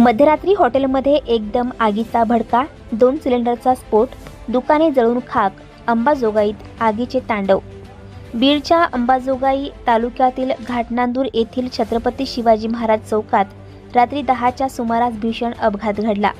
मध्यरात्री हॉटेलमध्ये एकदम आगीचा भडका दोन सिलेंडरचा स्फोट दुकाने जळून खाक अंबाजोगाईत आगीचे तांडव. बीडच्या अंबाजोगाई तालुक्यातील घाटनांदूर येथील छत्रपती शिवाजी महाराज चौकात रात्री दहाच्या सुमारास भीषण अपघात घडला.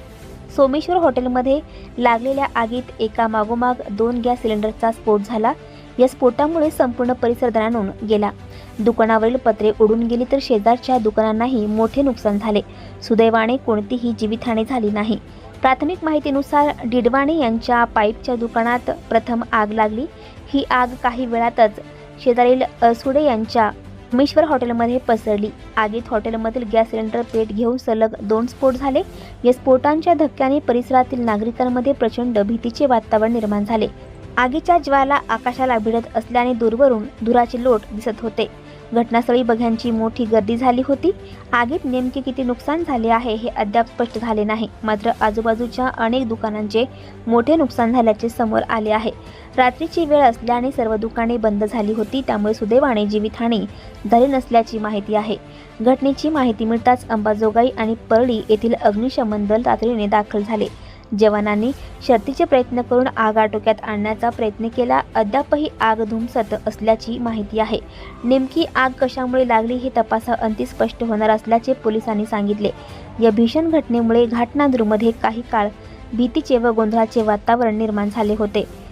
सोमेश्वर हॉटेलमध्ये लागलेल्या आगीत एका मागोमाग दोन गॅस सिलेंडरचा स्फोट झाला. या स्फोटामुळे संपूर्ण परिसर दणाणून गेला. दुकानावरील पत्रे उडून गेली तर शेजारच्या दुकानांनाही मोठे नुकसान झाले. सुदैवाने कोणतीही जीवितहानी झाली नाही. प्राथमिक माहितीनुसार डिडवाणे यांच्या पाईपच्या दुकानात प्रथम आग लागली. ही आग काही वेळातच शेजारील असुडे यांच्या मेश्वर हॉटेलमध्ये पसरली. आगीत हॉटेलमधील गॅस सिलेंडर पेट घेऊन सलग दोन स्फोट झाले. या स्फोटांच्या धक्क्याने परिसरातील नागरिकांमध्ये प्रचंड भीतीचे वातावरण निर्माण झाले. आगीच्या ज्वाला आकाशाला भिडत असल्याने दूरवरून धुराचे लोट दिसत होते. घटनास्थळी बघ्यांची मोठी गर्दी झाली होती. आगीत नेमके किती नुकसान झाले आहे हे अद्याप स्पष्ट झाले नाही. मात्र आजूबाजूच्या अनेक दुकानांचे मोठे नुकसान झाल्याचे समोर आले आहे. रात्रीची वेळ असल्याने सर्व दुकाने बंद झाली होती. त्यामुळे सुदैवाने जीवितहानी झाली नसल्याची माहिती आहे. घटनेची माहिती मिळताच अंबाजोगाई आणि परळी येथील अग्निशमन दल तातडीने दाखल झाले. जवानांनी शर्तीचे प्रयत्न करून आग आटोक्यात आणण्याचा प्रयत्न केला. अद्यापही आग धुमसत असल्याची माहिती आहे. नेमकी आग कशामुळे लागली हे तपासाअंती स्पष्ट होणार असल्याचे पोलिसांनी सांगितले. या भीषण घटनेमुळे घाटनांदूरमध्ये काही काळ भीतीचे व गोंधळाचे वातावरण निर्माण झाले होते.